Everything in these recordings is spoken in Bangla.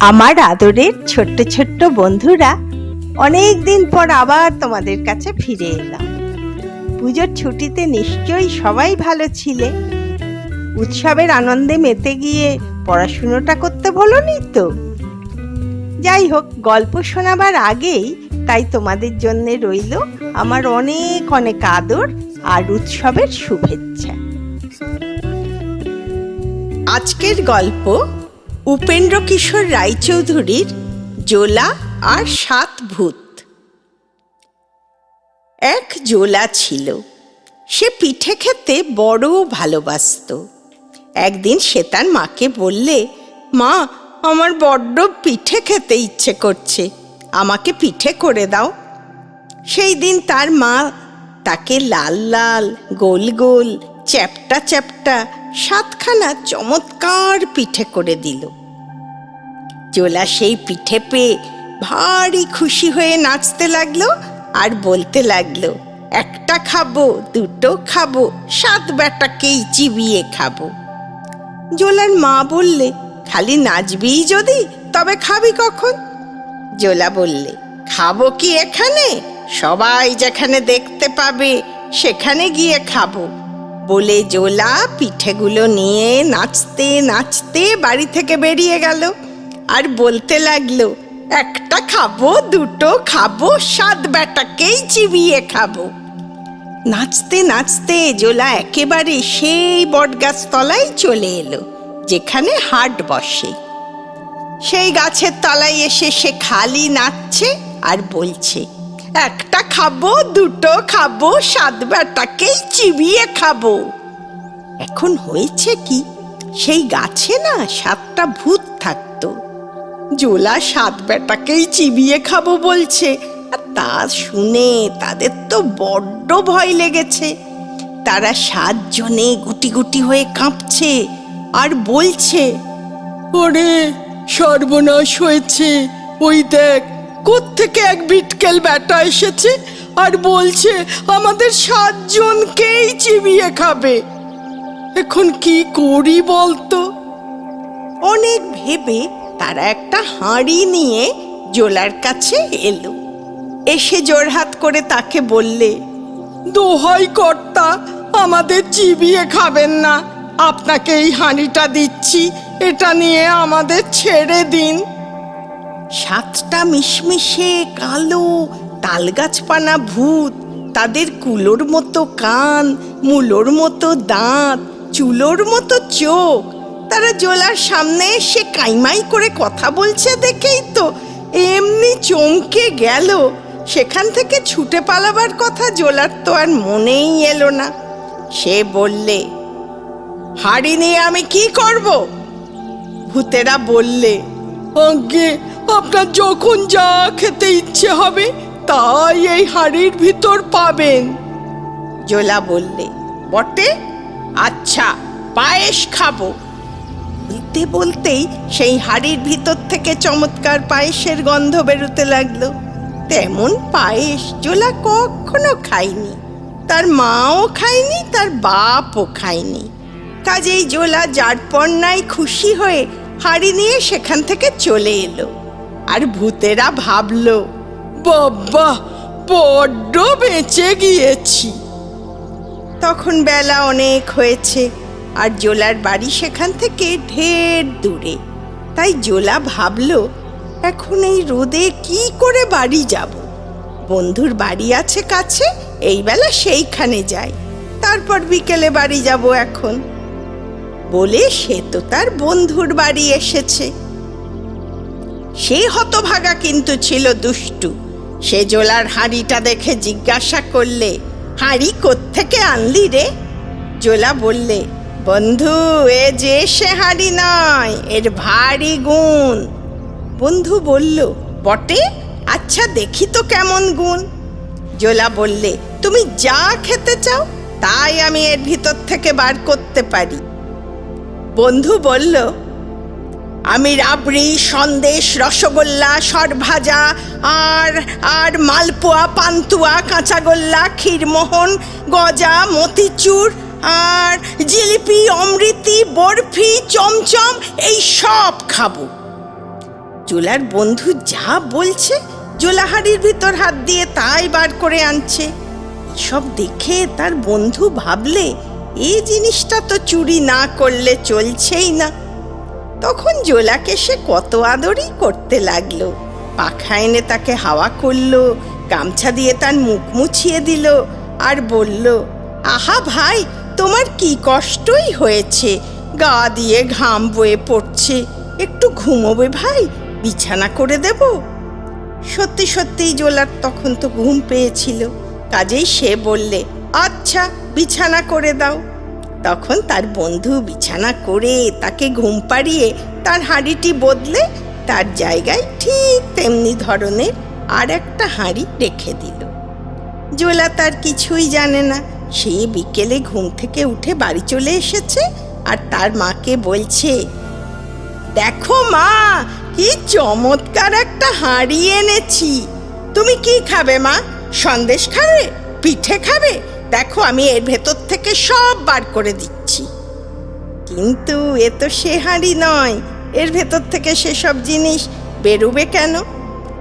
আমার আদরের ছোট্ট ছোট্ট বন্ধুরা অনেক দিন পর আবার তোমাদের কাছে ফিরে এলাম। পুজোর ছুটিতে নিশ্চয়ই সবাই ভালো ছিলে। উৎসবের আনন্দে মেতে গিয়ে পড়াশুনোটা করতে বলনি তো। যাই হোক, গল্প শোনাবার আগেই তাই তোমাদের জন্য রইল আমার অনেক অনেক আদর আর উৎসবের শুভেচ্ছা। আজকের গল্প উপেন্দ্র কিশোর রায়চৌধুরীর জোলা আর সাত ভূত। এক জোলা ছিল। সে পিঠে খেতে বড় ভালোবাসতো। একদিন সে তার মাকে বললে, মা, আমার বড্ড পিঠে খেতে ইচ্ছে করছে, আমাকে পিঠে করে দাও। সেই দিন তার মা তাকে লাল লাল, গোল গোল, চ্যাপটা চ্যাপটা, সাতখানা চমৎকার পিঠে করে দিল। জোলা সেই পিঠে পেয়ে ভারী খুশি হয়ে নাচতে লাগল আর বলতে লাগল, একটা খাব, দুটো খাব, সাত বেটাকেই চিবিয়ে খাব। জোলার মা বললে, খালি নাচবিই যদি, তবে খাবি কখন? জোলা বললে, খাব কি এখানে? সবাই যেখানে দেখতে পাবে, সেখানে গিয়ে খাব। বলে জোলা পিঠেগুলো নিয়ে নাচতে নাচতে বাড়ি থেকে বেরিয়ে গেল। আর বলতে লাগল, একটা খাব, দুটো খাব, সাত বেটাকেই চিবিয়ে খাব। নাচতে নাচতে জোলা একেবারে সেই বটগাছ তলায় চলে এলো, যেখানে হাট বসে। সেই গাছের তলায় এসে সে খালি নাচছে আর বলছে, একটা খাব, দুটো খাব, সাত বেটাকেই চিবিয়ে খাব। এখন হয়েছে কি, সেই গাছে না সাতটা ভূত জোলা সাত বেটাকেই চিবিয়ে খাব বলছে। আর তা শুনে তাদের তো বড্ড ভয় লেগেছে। তারা সাতজনে গুটি গুটি হয়ে কাঁপছে আর বলছে ওরে সর্বনাশ হয়েছে। ওই দেখ কোত্থেকে এক বিটকেল ব্যাটা এসেছে আর বলছে আমাদের সাতজনকেই চিবিয়ে খাবে। এখন কি করি বলতো? অনেক ভেবে তারা একটা হাঁড়ি নিয়ে জোলার কাছে এলো। এসে জোরহাত করে তাকে বললে, দোহাই কর্তা, আমাদের চিবিয়ে খাবেন না। আপনাকে এই হাঁড়িটা দিচ্ছি, এটা নিয়ে আমাদের ছেড়ে দিন। সাতটা মিশমিশে কালো তালগাছপানা ভূত, তাদের কুলোর মতো কান, মুলোর মতো দাঁত, চুলোর মতো চোখ তারা জোলার সামনে এসে কাইমাই করে কথা বলছে দেখেই তো। এমনি চমকে গেল। সেখান থেকে ছুটে পালাবার কথা জোলার তো আর মনেই এলো না। সে বললে, হাড়ি নিয়ে আমি কি করব? ভূতেরা বললে, আগে আপনার যখন যা খেতে ইচ্ছে হবে, তাই এই হাড়ির ভিতর পাবেন। জোলা বললে, বটে? আচ্ছা পায়েস খাব। বলতে বলতেই সেই হাড়ির ভিতর থেকে চমৎকার পায়েসের গন্ধ বেরোতে লাগল। তেমন পায়েস জোলা কখনো খায়নি। তার মাও খায়নি, তার বাপও খায়নি। কাজেই জোলা যারপন্নায় খুশি হয়ে হাড়ি নিয়ে সেখান থেকে চলে এলো। আর ভূতেরা ভাবলো বাবা বড্ড বেঁচে গিয়েছি। তখন বেলা অনেক হয়েছে। আর জোলার বাড়ি সেখান থেকে ঢের দূরে। তাই জোলা ভাবল, এখন এই রোদে কি করে বাড়ি যাব? বন্ধুর বাড়ি আছে কাছে, এই বেলা সেইখানে যাই। তারপর বিকেলে বাড়ি যাব এখন। বলে সে তো তার বন্ধুর বাড়ি এসেছে। সে হতভাগা কিন্তু ছিল দুষ্টু। সে জোলার হাঁড়িটা দেখে জিজ্ঞাসা করলে, হাঁড়ি কোত্থেকে আনলি রে? জোলা বললে বন্ধু, এ যে সে হাঁড়ি নয়, এর ভারী গুণ। বন্ধু বলল, বটে আচ্ছা দেখি তো কেমন গুণ। জোলা বললে, তুমি যা খেতে চাও, তাই আমি এর ভিতর থেকে বার করতে পারি। বন্ধু বলল, আমি রাবড়ি, সন্দেশ, রসগোল্লা, সরভাজা আর আর মালপোয়া, পান্তুয়া, কাঁচাগোল্লা, ক্ষীরমোহন, গজা, মতিচুর আর জিলিপি, অমৃতি, বরফি, চমচম, এই সব খাব। জোলার বন্ধু যা বলছে জোলা হাড়ির ভিতর হাত দিয়ে তাই বার করে আনছে। সব দেখে তার বন্ধু ভাবলে এই জিনিসটা তো চুরি না করলে চলছেই না। তখন জোলাকে সে কত আদরই করতে লাগল। পাখা এনে তাকে হাওয়া করল, গামছা দিয়ে তার মুখ মুছিয়ে দিল আর বলল, আহা ভাই তোমার কি কষ্টই হয়েছে? গা দিয়ে ঘাম বয়ে পড়ছে। একটু ঘুমোবে ভাই, বিছানা করে দেব। সত্যি সত্যিই জোলার তখন তো ঘুম পেয়েছিল। কাজেই সে বললে আচ্ছা বিছানা করে দাও। তখন তার বন্ধু বিছানা করে তাকে ঘুম পাড়িয়ে তার হাঁড়িটি বদলে তার জায়গায় ঠিক তেমনি ধরনের আর একটা হাঁড়ি রেখে দিল। জোলা তার কিছুই জানে না। সে বিকেলে ঘুম থেকে উঠে বাড়ি চলে এসেছে আর তার মাকে বলছে, দেখো মা, কি চমৎকার একটা হাঁড়ি এনেছি। তুমি কি খাবে মা? সন্দেশ খাবে? পিঠে খাবে? দেখো আমি এর ভেতর থেকে সব বার করে দিচ্ছি। কিন্তু এ তো সে হাঁড়ি নয়। এর ভেতর থেকে সেসব জিনিস বেরোবে কেন?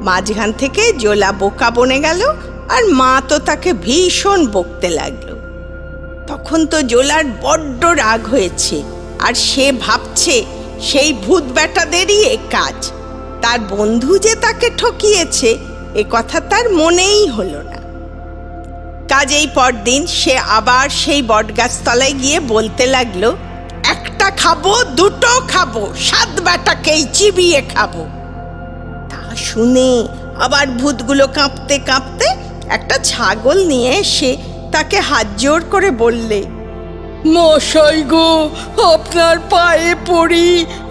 মাঝখান থেকে জোলা বোকা বনে গেল আর মা তো তাকে ভীষণ বকতে লাগল। তখন তো জোলার বড্ড রাগ হয়েছে, আর সে ভাবছে সেই ভূত বেটাদেরই এ কাজ। তার বন্ধু যে তাকে ঠকিয়েছে, এ কথা তার মনেই হলো না। কাজেই পরদিন সে আবার সেই বটগাছতলায় গিয়ে বলতে লাগল, একটা খাব, দুটো খাব, সাত বেটাকেই চিবিয়ে খাব। তা শুনে আবার ভূতগুলো কাঁপতে কাঁপতে একটা ছাগল নিয়ে এসে তাকে হাত জোর করে বললে মশাই গো আপনার পায়ে পড়ি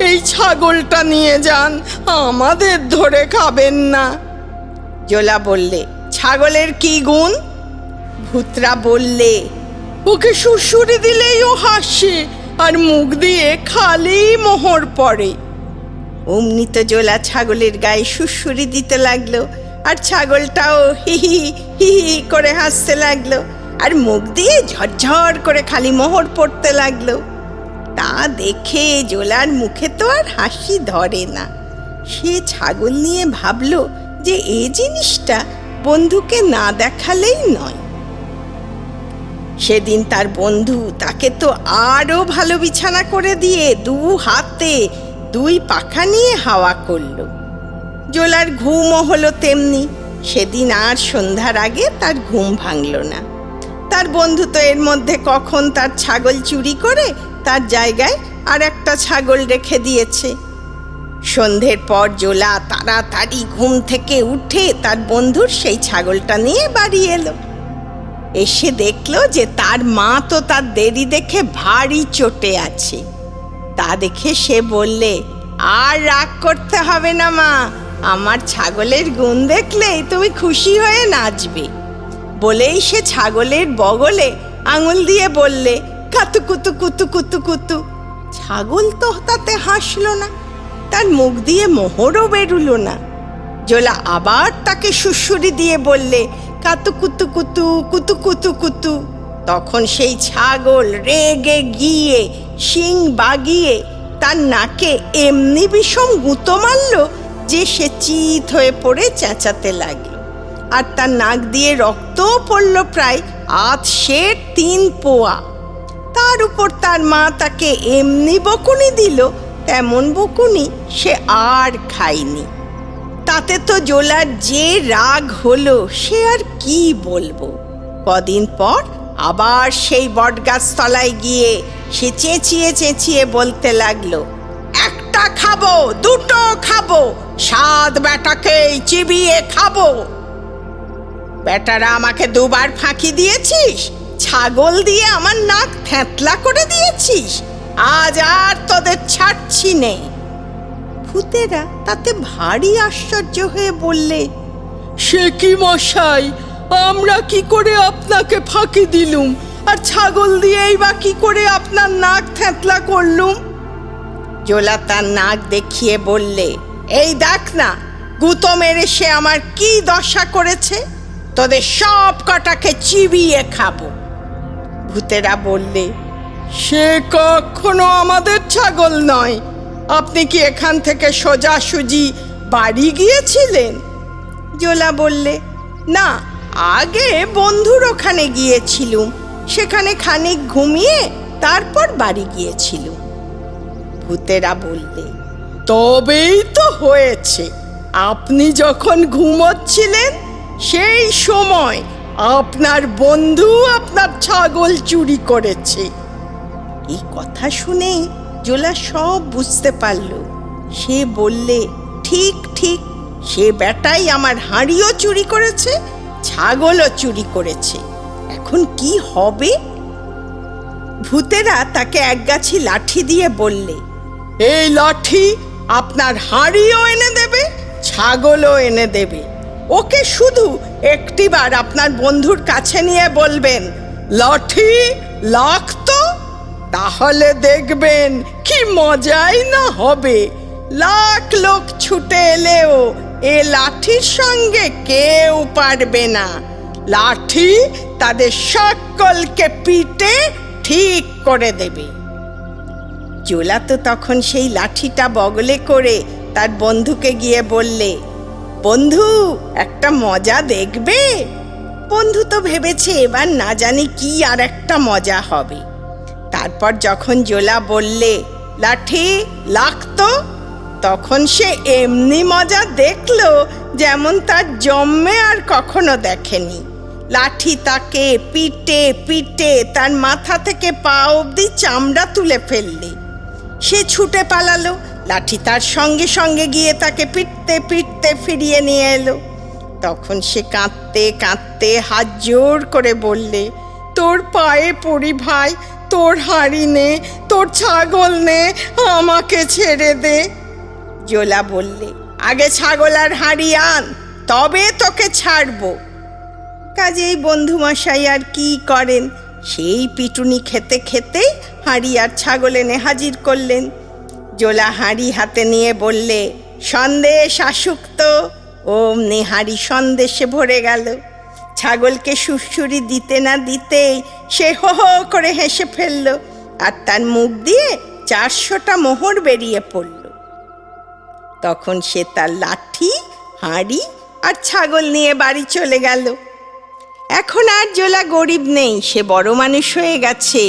এই ছাগলটা নিয়ে যান আমাদের ধরে খাবেন না। জোলা বললে ছাগলের কি গুণ? ভূতরা বললে ওকে সুরসুরি দিলেই ও হাসে আর মুখ দিয়ে খালি মোহর পড়ে। অমনি তো জোলা ছাগলের গায়ে সুসুরি দিতে লাগল আর ছাগলটাও হি হি হি হি করে হাসতে লাগল। আর মুখ দিয়ে ঝরঝর করে খালি মোহর পড়তে লাগল। তা দেখে জোলার মুখে তো আর হাসি ধরে না। সে ছাগল নিয়ে ভাবলো যে এই জিনিসটা বন্ধুকে না দেখালেই নয়। সেদিন তার বন্ধু তাকে তো আরও ভালো বিছানা করে দিয়ে দু হাতে দুই পাখা নিয়ে হাওয়া করল। জোলার ঘুমও হলো তেমনি। সেদিন আর সন্ধ্যার আগে তার ঘুম ভাঙল না। তার বন্ধু তো এর মধ্যে কখন তার ছাগল চুরি করে, তার জায়গায় আর একটা ছাগল রেখে দিয়েছে। সন্ধ্যের পর জোলা তাড়াতাড়ি ঘুম থেকে উঠে তার বন্ধুর সেই ছাগলটা নিয়ে বাড়ি এলো। এসে দেখল যে তার মা তো তার দেরি দেখে ভারী চটে আছে। তা দেখে সে বললে, আর রাগ করতে হবে না মা, আমার ছাগলের গুণ দেখলেই তুমি খুশি হয়ে নাচবে। বলেই সে ছাগলের বগলে আঙুল দিয়ে বললে, কাতু কুতু কুতু কুতু কুতু। ছাগল তো তাতে হাসলো না, তার মুখ দিয়ে মোহরও বেরুল না। জোলা আবার তাকে সুসুরি দিয়ে বললে, কাতু কুতু কুতু কুতু কুতু কুতু। তখন সেই ছাগল রেগে গিয়ে, শিং বাগিয়ে তার নাকে এমনি বিষম গুঁতো মারল যে সে চিত হয়ে পড়ে চেঁচাতে লাগল আর তার নাক দিয়ে রক্তও পড়ল প্রায় আধ শের তিন পোয়া। তার উপর তার মা তাকে এমনি বকুনি দিল, তেমন বকুনি সে আর খায়নি। তাতে তো জোলার যে রাগ হলো, সে আর কি বলব? কদিন পর আবার সেই বটগাছ তলায় গিয়ে সে চেঁচিয়ে চেঁচিয়ে বলতে লাগল, একটা খাব, দুটো খাব, সাত বেটাকেই চিবিয়ে খাব। বেটারা আমাকে দুবার ফাঁকি দিয়েছিস? ছাগল দিয়ে আমার নাক থ্যাতলা করে দিয়েছিস? আজ আর তোদের ছাড়ছি নেই ভূতেরা তাতে ভারী আশ্চর্য হয়ে বললে, সে কি মশাই, আমরা কি করে আপনাকে ফাঁকি দিলুম? আর ছাগল দিয়েই বা কি করে আপনার নাক থ্যাতলা করলুম? জোলা তার নাক দেখিয়ে বললে, এই দেখ না, গুতো মেরে সে আমার কি দশা করেছে? তোদের সব কটাকে চিবিয়ে খাব। ভূতেরা বললে, সে কখনো আমাদের ছাগল নয়। আপনি কি এখান থেকে সোজাসুজি বাড়ি গিয়েছিলেন? জোলা বললে, না, আগে বন্ধুর ওখানে গিয়েছিলুম। সেখানে খানিক ঘুমিয়ে তারপর বাড়ি গিয়েছিলুম। ভূতেরা বললে, তবেই তো হয়েছে। আপনি যখন ঘুমোচ্ছিলেন সেই সময় আপনার বন্ধু আপনার ছাগল চুরি করেছে। এই কথা শুনে জোলা সব বুঝতে পারল। সে বললে, ঠিক ঠিক, সে বেটাই আমার হাঁড়িও চুরি করেছে, ছাগলও চুরি করেছে। এখন কি হবে? ভূতেরা তাকে একগাছি লাঠি দিয়ে বললে, এই লাঠি আপনার হাঁড়িও এনে দেবে, ছাগলও এনে দেবে। ওকে শুধু একটিবার আপনার বন্ধুর কাছে নিয়ে বলবেন, লাঠি লাগতো তাহলে দেখবেন কি মজাই না হবে। লাখ লোক ছুটে এলেও এ লাঠির সঙ্গে কেউ পারবে না। লাঠি তাদের সকলকে পিটে ঠিক করে দেবে। জোলা তো তখন সেই লাঠিটা বগলে করে তার বন্ধুকে গিয়ে বললে বন্ধু, একটা মজা দেখবে। বন্ধু তো ভেবেছে এবার না জানি কি আর একটা মজা হবে। তারপর যখন জোলা বললে, লাঠি লাগতো? তখন সে এমনি মজা দেখল যেমন তার জন্মে আর কখনো দেখেনি। লাঠি তাকে পিটে পিটে তার মাথা থেকে পা অবধি চামড়া তুলে ফেললে। সে ছুটে পালালো লাঠি তার সঙ্গে সঙ্গে গিয়ে তাকে পিটতে পিটতে ফিরিয়ে নিয়ে এলো। তখন সে কাঁদতে কাঁদতে হাত জোর করে বললে, তোর পায়ে পড়ি ভাই, তোর হাঁড়ি নে, তোর ছাগল নে, আমাকে ছেড়ে দে। জোলা বললে, আগে ছাগল আর হাঁড়ি আন, তবে তোকে ছাড়বো। কাজেই বন্ধুমশাই আর কি করেন? সেই পিটুনি খেতে খেতে হাঁড়ি আর ছাগল এনে হাজির করলেন। জোলা হাঁড়ি হাতে নিয়ে বললে, সন্দেশ আসুক্ত। অমনি হাঁড়ি সন্দেশে ভরে গেল। ছাগলকে সুরসুরি দিতে না দিতেই সে হো হো করে হেসে ফেলল আর তার মুখ দিয়ে চারশোটা মোহর বেরিয়ে পড়ল। তখন সে তার লাঠি, হাঁড়ি আর ছাগল নিয়ে বাড়ি চলে গেল। এখন আর জোলা গরিব নেই, সে বড় মানুষ হয়ে গেছে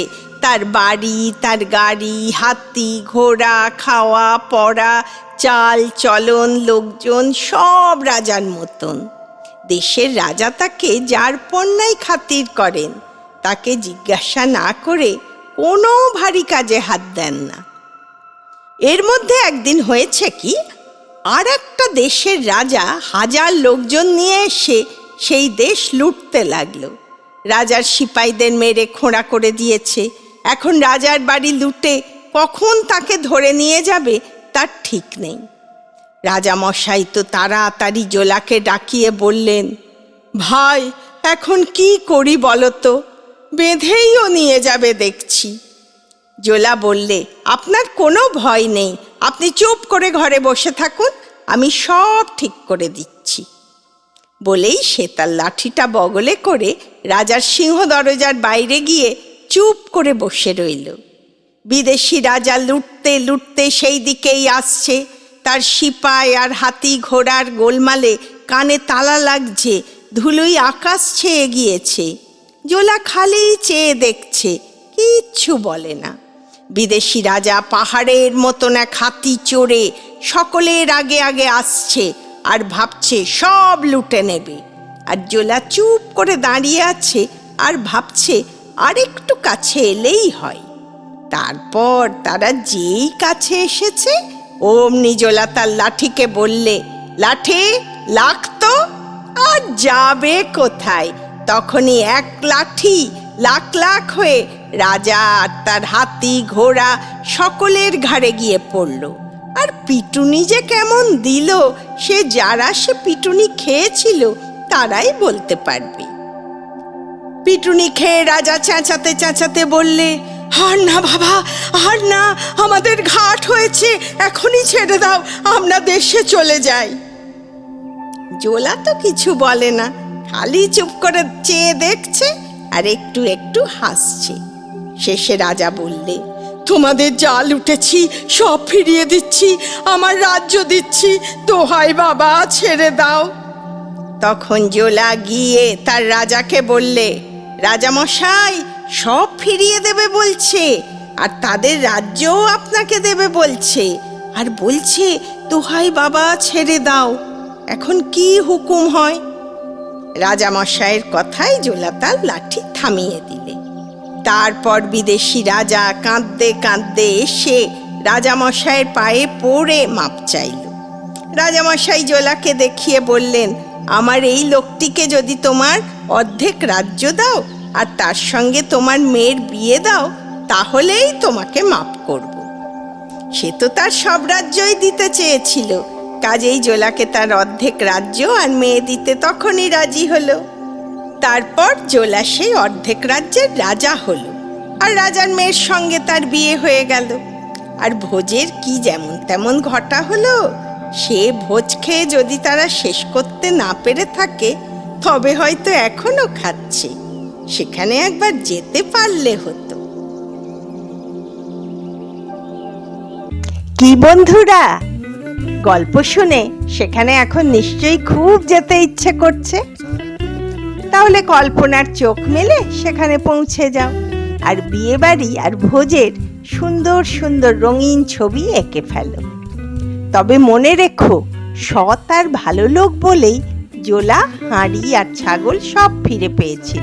তার বাড়ি, তার গাড়ি, হাতি, ঘোড়া, খাওয়া, পড়া, চাল, চলন, লোকজন, সব রাজার মতন। দেশের রাজা তাকে যার পণ্যায় খাতির করেন, তাকে জিজ্ঞাসা না করে কোনো ভারী কাজে হাত দেন না। এর মধ্যে একদিন হয়েছে কি আর একটা দেশের রাজা হাজার লোকজন নিয়ে এসে সেই দেশ লুটতে লাগল। রাজার সিপাইদের মেরে খোঁড়া করে দিয়েছে এখন রাজার বাড়ি লুটে কখন তাকে ধরে নিয়ে যাবে তার ঠিক নেই। রাজা মশাই তো তাড়াতাড়ি জোলাকে ডাকিয়ে বললেন, ভাই, এখন কি করি বলো তো? বেঁধেইও নিয়ে যাবে দেখছি। জোলা বললে, আপনার কোনো ভয় নেই, আপনি চুপ করে ঘরে বসে থাকুন, আমি সব ঠিক করে দিচ্ছি। বলেই সে তার লাঠিটা বগলে করে রাজার সিংহ দরজার বাইরে গিয়ে চুপ করে বসে রইল। বিদেশি রাজা লুটতে লুটতে সেই দিকেই আসছে। তার সিপাই আর হাতি ঘোড়ার গোলমালে কানে তালা লাগছে, ধুলোই আকাশ ছেয়ে গিয়েছে। জোলা খালি চেয়ে দেখছে, কিচ্ছু বলে না। বিদেশি রাজা পাহাড়ের মতন এক হাতি চড়ে সকলের আগে আগে আসছে আর ভাবছে সব লুটে নেবে। আর জোলা চুপ করে দাঁড়িয়ে আছে আর ভাবছে আর একটু কাছে এলেই হয়। তারপর তারা যেই কাছে এসেছে, অমনি জোলা তার লাঠিকে বললে, লাঠি লাগতো আর যাবে কোথায়? তখনই এক লাঠি লাখ লাখ হয়ে রাজা আর তার হাতি ঘোড়া সকলের ঘাড়ে গিয়ে পড়ল। আর পিটুনি যে কেমন দিল, সে যারা সে পিটুনি খেয়েছিল, তারাই বলতে পারবে। পিটুনি খেয়ে রাজা চেঁচাতে চেঁচাতে বললে, আর না বাবা, আর না, আমাদের ঘাট হয়েছে, এখনই ছেড়ে দাও, আমরা দেশে চলে যাই। জোলা তো কিছু বলে না, খালি চুপ করে চেয়ে দেখছে আর একটু একটু হাসছে। শেষে রাজা বললে, তোমাদের জাল উঠেছি, সব ফিরিয়ে দিচ্ছি, আমার রাজ্য দিচ্ছি, দোহাই বাবা, ছেড়ে দাও। তখন জোলা গিয়ে তার রাজাকে বললে রাজামশাই সব ফিরিয়ে দেবে বলছে, আর তাদের রাজ্যও আপনাকে দেবে বলছে, আর বলছে, দোহাই বাবা, ছেড়ে দাও। এখন কি হুকুম হয়? রাজামশাইয়ের কথায় জোলা তার লাঠি থামিয়ে দিলে। তারপর বিদেশি রাজা কাঁদতে কাঁদতে এসে রাজামশাইয়ের পায়ে পড়ে মাপ চাইল। রাজামশাই জোলাকে দেখিয়ে বললেন আমার এই লোকটিকে যদি তোমার অর্ধেক রাজ্য দাও আর তার সঙ্গে তোমার মেয়ের বিয়ে দাও, তাহলেই তোমাকে মাপ করব। সে তো তার সব রাজ্যই দিতে চেয়েছিল। কাজেই জোলাকে তার অর্ধেক রাজ্য আর মেয়ে দিতে তখনই রাজি হলো। তারপর জোলা সেই অর্ধেক রাজ্যের রাজা হলো আর রাজার মেয়ের সঙ্গে তার বিয়ে হয়ে গেল। আর ভোজের কি যেমন তেমন ঘটা হলো সে ভোজ খেয়ে যদি তারা শেষ করতে না পেরে থাকে, তবে হয়তো এখনও খাচ্ছে। সেখানে একবার যেতে পারলে হতো। কি বন্ধুরা? গল্প শুনে সেখানে এখন নিশ্চয়ই খুব যেতে ইচ্ছে করছে। তাহলে কল্পনার চোখ মেলে সেখানে পৌঁছে যাও, আর বিয়েবাড়ি আর ভোজের সুন্দর সুন্দর রঙিন ছবি এঁকে ফেলো। তবে মনে রেখো, সৎ আর ভালো লোক বলেই জোলা, হাঁড়ি আর ছাগল সব ফিরে পেয়েছিল।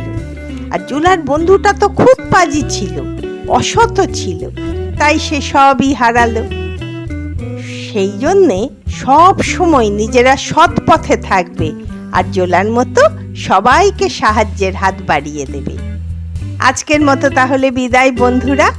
আর জোলার বন্ধুটা তো খুব পাজি ছিল, অসৎ ছিল, তাই সে সবই হারালো। সেই জন্যে সব সময় নিজেরা সৎ পথে থাকবে আর জোলার মতো সবাইকে সাহায্যের হাত বাড়িয়ে দেবে। আজকের মতো তাহলে বিদায় বন্ধুরা।